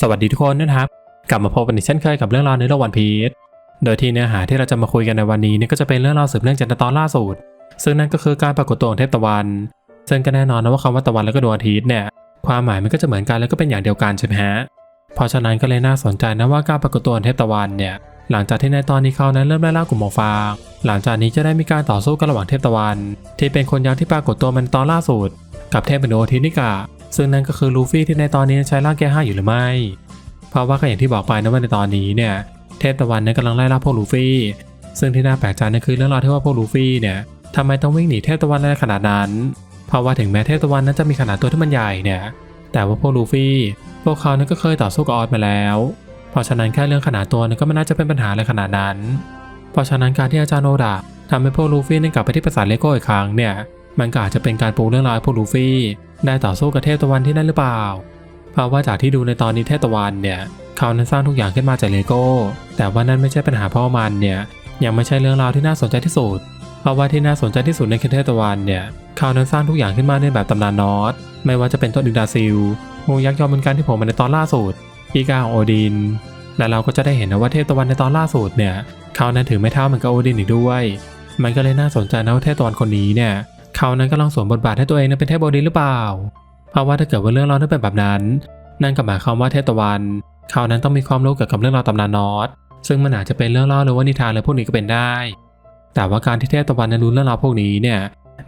สวัสดีทุกคนนะครับ กลับมาพบกันอีกเช่นเคยกับเรื่องราวในโลกวันพีชโดยที่เนื้อหาที่เราจะมาคุยกันในวันนี้นี่ก็จะเป็นเรื่องราวสืบเนื่องจากตอนล่าสุด ซึ่งนั่นก็คือการปรากฏตัวของเทพตะวัน ซึ่งก็แน่นอนนะว่าคำว่าตะวันแล้วก็ดวงอาทิตย์เนี่ยความหมายมันก็จะเหมือนกันแล้วก็เป็นอย่างเดียวกันใช่ไหมฮะเพราะฉะนั้นก็เลยน่าสนใจนะว่าการปรากฏตัวของเทพตะวันเนี่ยหลังจากที่ในตอนนี้เขานั้นเริ่มไล่ล่ากลุ่มหมอกฟาง หลังจากนี้จะได้มีการต่อสู้กันระหว่างเทพตะวัน ที่เป็นคนยักษ์ที่ปรากฏตัวมันตอนล่าสุด กับเทพเป็นโอทินิกะ ซึ่งนั่นก็คือลูฟี่ที่ในตอนนี้ใช้ร่างแก้ห้าอยู่หรือไม่ เพราะว่าก็อย่างที่บอกไปนะว่าในตอนนี้เนี่ยเทพตะวันเนั้นกำลังไล่ล่าพวกลูฟี่ ซึ่งที่น่าแปลกใจนั่นคือเรื่องราวที่ว่าพวกลูฟี่เนี่ยทำไมต้องวิ่งหนีเทพตะวันได้ขนาดนั้น เพราะว่าถึงแม้เทพตะวันนั้นจะมีขนาดตัวที่มันใหญ่เนี่ยแต่ว่าพวกลูฟี่พวกเขานั้นก็เคยต่อสู้กับออสมาแล้ว เพราะฉะนั้นแค่เรื่องขนาดตัวนั้นก็ไม่น่าจะเป็นปัญหาอะไรขนาดนั้น เพราะฉะนั้นการที่อาจารย์โนดะทำให้พวกลูฟี่นั้นกลับไปที่ปราสาทเลโก้อีกครั้งเนี่ยมันก็อาจจะเป็นการปูเรื่องราวให้พวกลูฟี่ ได้ต่อสู้กับเทพตะวันที่นั่นหรือเปล่า เพราะว่าจากที่ดูในตอนนี้เทพตะวันเนี่ยเขานั้นสร้างทุกอย่างขึ้นมาจากเลโก้ แต่ว่านั่นไม่ใช่ปัญหาเพราะว่ามันเนี่ยยังไม่ใช่เรื่องราวที่น่าสนใจที่สุด เพราะว่าที่น่าสนใจที่สุดในคือเทพตะวันเนี่ยเขานั้นสร้างทุกอย่างขึ้นมาในแบบตำนานนอตไม่ว่าจะเป็นต้นดินดาซิลงูยักษ์ยอมเป็นการที่ผมมาในตอนล่าสุดอีกาของโอดิน และเราก็จะได้เห็นนะว่าเทพตะวันในตอนล่าสุดเนี่ยเขานั้นถือไม้เท้าเหมือนกับโอดินอีกด้วย มันก็เลยน่าสนใจนะว่าเทพตะวันคนนี้เนี่ย เขานั้นกำลังสวมบทบาทให้ตัวเองนั้นเป็นเทพโอดินหรือเปล่า เพราะว่าถ้าเกิดว่าเรื่องราวนั้นเป็นแบบนั้น นั่นก็หมายความว่าเทพตะวัน เขานั้นต้องมีความรู้เกี่ยวกับเรื่องราวตำนานนอตซึ่งมันอาจจะเป็นเรื่องเล่าหรือว่านิทานอะไรพวกนี้ก็เป็นได้ แต่ว่าการที่เทพตะวันนั้นรู้เรื่องราวพวกนี้เนี่ย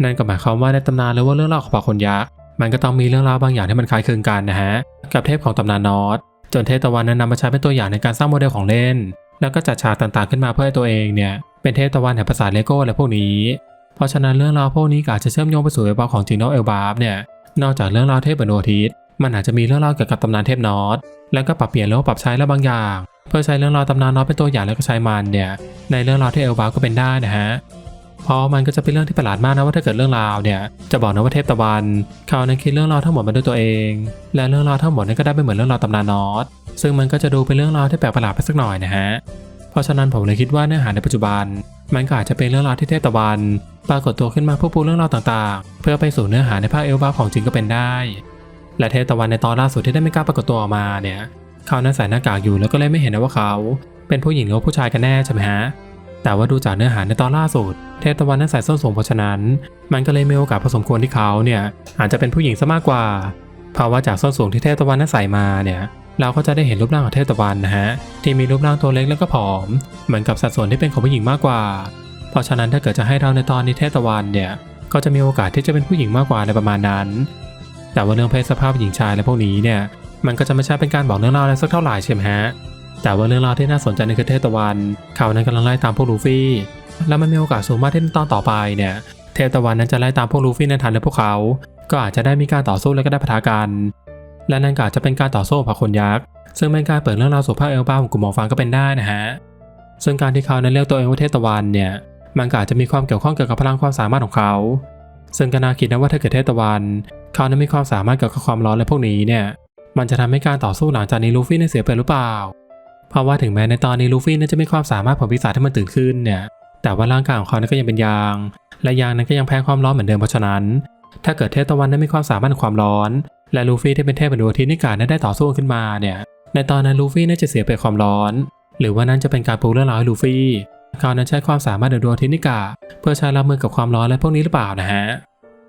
นั่นก็หมายความว่าในตำนานหรือว่าเรื่องราวของปากคนยักษ์ มันก็ต้องมีเรื่องราวบางอย่างที่มันคล้ายคลึงกันนะฮะ กับเทพของตำนานนอตจนเทพตะวันนั้นนำมาใช้เป็นตัวอย่างในการสร้างโมเดลของเล่น แล้วก็จัดฉากต่างๆขึ้นมาเพื่อให้ตัวเองเนี่ย เป็นเทพตะวันแห่งภาษาเลโก้และพวกนี้ ราะฉะนั้นเรื่องราวพวกนี้อาจจะเชื่อมโยงไปสู่เอลบาของจิโนเอลบาฟเนี่ยนอกจากเรื่องราวเทพบนดวงอาทิตย์มันอาจจะมีเรื่องราวเกี่ยวกับตำนานเทพนอตแล้วก็ปรับเปลี่ยนแล้วก็ปรับใช้แล้วบางอย่าง เพื่อใช้เรื่องราวตำนานนอตเป็นตัวอย่างแล้วก็ใช้มันเนี่ยในเรื่องราวที่เอลบาฟก็เป็นได้นะฮะเพราะมันก็จะเป็นเรื่องที่ประหลาดมากนะว่าถ้าเกิดเรื่องราวเนี่ยจะบอกนะว่าเทพตะวันเขานั้นคิดเรื่องราวทั้งหมดมาด้วยตัวเอง และเรื่องราวทั้งหมดนั้นก็ได้เป็นเหมือนเรื่องราวตำนานนอตซึ่งมันก็จะดูเป็นเรื่องราวที่แปลกประหลาดไปสักหน่อยนะฮะเพราะฉะนั้นผมเลยคิดว่าเนื้อหาในปัจจุบัน มันก็อาจจะเป็นเรื่องราวที่เทพตะวัน ปรากฏตัวขึ้นมาเพื่อปูเรื่องราวต่างๆ เพื่อไปสู่เนื้อหาในภาคเอลบาของจริงก็เป็นได้ และเทพตะวันในตอนล่าสุดที่ได้ไม่กล้าปรากฏตัวออกมาเนี่ยเขานั้นใส่หน้ากากอยู่แล้วก็เลยไม่เห็นนะว่าเขา เป็นผู้หญิงหรือผู้ชายกันแน่ใช่ไหมฮะแต่ว่าดูจากเนื้อหาในตอนล่าสุด เทพตะวันนั้นใส่ส้นสูงเพราะฉะนั้น มันก็เลยมีโอกาสพอสมควรที่เขาเนี่ยอาจจะเป็นผู้หญิงซะมากกว่า เพราะว่าจากส้นสูงที่เทพตะวันนั้นใส่มาเนี่ย เราก็จะได้เห็นรูปร่างของเทพตะวันนะฮะที่มีรูปร่างตัวเล็กแล้วก็ผอม เหมือนกับสัดส่วนที่เป็นของผู้หญิงมากกว่า เพราะฉะนั้นถ้าเกิดจะให้เราในตอนนี้เทพตะวันเนี่ยก็จะมีโอกาสที่จะเป็นผู้หญิงมากกว่าในประมาณนั้น แต่ว่าเรื่องเพศสภาพหญิงชายและพวกนี้เนี่ยมันก็จะไม่ใช่เป็นการบอกเรื่องราวอะไรสักเท่าไหร่ใช่ไหมฮะแต่ว่าเรื่องราวที่น่าสนใจในคือเทพตะวันเขานั้นกำลังไล่ตามพวกลูฟี่ แล้วมันมีโอกาสสูงมากที่ในตอนต่อไปเนี่ยเทพตะวันนั้นจะไล่ตามพวกลูฟี่นั้นทันและพวกเขา ก็อาจจะได้มีการต่อสู้และก็ได้ปะทะกัน และนั่นก็อาจจะเป็นการต่อสู้กับคนยักษ์ซึ่งเป็นการเปิดเรื่องราวสู่ภาคเอลบาของกลุ่มหมอฟังก็เป็นได้นะฮะซึ่งการที่เขานั้นเรียกตัวเองว่าเทพตะวันเนี่ยมันก็อาจจะมีความเกี่ยวข้องเกี่ยวกับพลังความสามารถของเขา ซึ่งก็น่าคิดนะว่าถ้าเกิดเทพตะวันเขานั้นมีความสามารถเกี่ยวกับความร้อนและพวกนี้เนี่ยมันจะทำให้การต่อสู้หลังจากนี้ลูฟี่เนี่ยเสียไปหรือเปล่า เพราะว่าถึงแม้ในตอนนี้ลูฟี่นั้นจะมีความสามารถของปีศาจที่มันตื่นขึ้นเนี่ยแต่ว่าร่างกายของเขานั้นก็ยังเป็นยาง และยางนั้นก็ยังแพ้ความร้อนเหมือนเดิมเพราะฉะนั้น ถ้าเกิดเทตะวันนั้นมีความสามารถความร้อน และลูฟี่ที่เป็นเทพบนดวงอาทิตย์นิกานั้นได้ต่อสู้ขึ้นมาเนี่ย ในตอนนั้นลูฟี่น่าจะเสียไปความร้อน หรือว่านั่นจะเป็นการปูเรื่องราวให้ลูฟี่เขานั้นใช้ความสามารถในดวงอาทิตย์นิกาเพื่อใช้รับมือกับความร้อนและพวกนี้หรือเปล่านะฮะ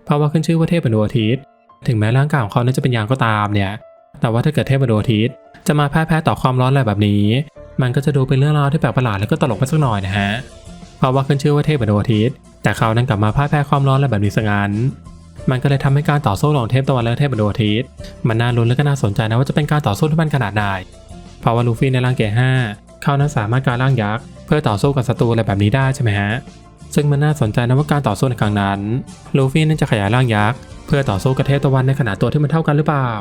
เพราะว่าขึ้นชื่อว่าเทพบนดวงอาทิตย์ถึงแม้ร่างกายของเขานั้นจะเป็นยางก็ตามเนี่ย แต่ว่าถ้าเกิดเทพบนดวงอาทิตย์จะมาแพ้แพ้ต่อความร้อนอะไรแบบนี้ มันก็จะดูเป็นเรื่องราวที่แปลกประหลาดและก็ตลกไปสักหน่อยนะฮะ เพราะว่าขึ้นชื่อว่าเทพบนดวงอาทิตย์แต่เขานั้นกลับมาพ่ายแพ้ความร้อนอะไรแบบนี้ซะงั้น มันก็เลยทำให้การต่อสู้ระหว่างเทพตะวันและเทพบนดวงอาทิตย์มันน่าลุ้นและก็น่าสนใจนะว่าจะเป็นการต่อสู้ที่มันขนาดไหนเพราะว่าลูฟี่ในร่างเกห้าเขานั้นสามารถการร่างยักษ์เพื่อต่อสู้กับศัตรูอะไรแบบนี้ได้ใช่ไหมฮะซึ่งมันน่าสนใจนะว่าการต่อสู้ในครั้งนั้นลูฟี่นั้นจะขยายร่างยักษ์เพื่อต่อสู้กับเทพตะวันในขนาดตัวที่มันเท่ากันหรือเปล่า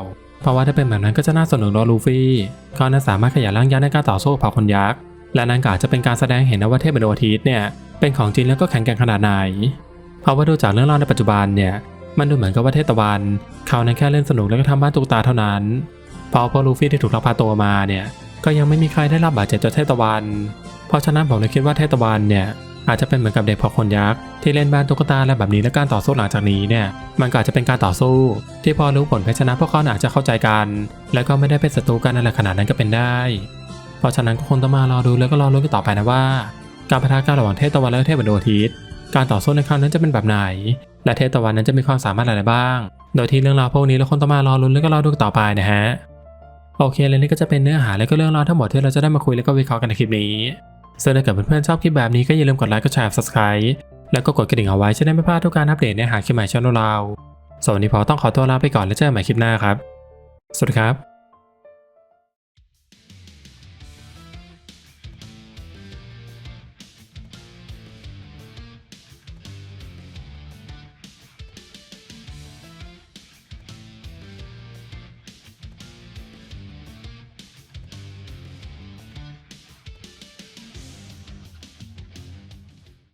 เพราะว่าถ้าเป็นแบบนั้นก็จะน่าสนุกรอลูฟี่เขานั้นสามารถขยายร่างยักษ์ในการต่อสู้กับเผ่าคนยักษ์และนั่นก็อาจจะเป็นการแสดงเห็นนะว่าเทพบนดวงอาทิตย์เนี่ยเป็นของจริงแล้วก็แข็งแกร่งขนาดไหนเพราะว่าดูจากเรื่องราวในปัจจุบันเนี่ย มันดูเหมือนกับว่าเทพตะวัน เขานั้นแค่เล่นสนุกแล้วก็ทำบ้านตุ๊กตาเท่านั้นเพราะพอลูฟี่ที่ถูกลักพาตัวมาเนี่ยก็ยังไม่มีใครได้รับบาดเจ็บจากเทพตะวัน เพราะฉะนั้นผมเลยคิดว่าเทพตะวันเนี่ยอาจจะเป็นเหมือนกับเด็กพอคนยักษ์ที่เล่นบ้านตุ๊กตาอะแบบนี้และการต่อสู้หลังจากนี้เนี่ยมันก็อาจจะเป็นการต่อสู้ ที่พอรู้ผลแพ้ชนะพวกเขาอาจจะเข้าใจกัน แล้วก็ไม่ได้เป็นศัตรูกันอะไรขนาดนั้นก็เป็นได้ เพราะฉะนั้นก็คงต้องมารอดูแล้วก็รอลุ้กันต่อไปนะว่า การประทะกันระหว่างเทพตะวันและเทพดวงอาทิตย์การต่อสู้ในครั้งนั้นจะเป็นแบบไหน และเทพตะวันนั้นจะมีความสามารถอะไรบ้าง โดยที่เรื่องราวพวกนี้เราคงต้องมารอลุ้นแล้วก็รอดูต่อไปนะฮะ โอเคและนี่ก็จะเป็นเนื้อหาและก็เรื่องราวทั้งหมดที่เราจะได้มาคุยและก็วิเคราะห์กันในคลิปนี้ซึ่งถ้าเกิดเพื่อนๆชอบคลิปแบบนี้ก็อย่าลืมกดไลค์ กดแชร์ subscribe แล้วก็กดกระดิ่งเอาไว้จะได้ไม่พลาดทุกการอัปเดตเนื้อหาคลิปใหม่ช่องเราส่วนนนี้พอต้องขอตัวลาไปก่อนแล้วเจอกันใหม่คลิปหน้าครับ สวัสดีครับ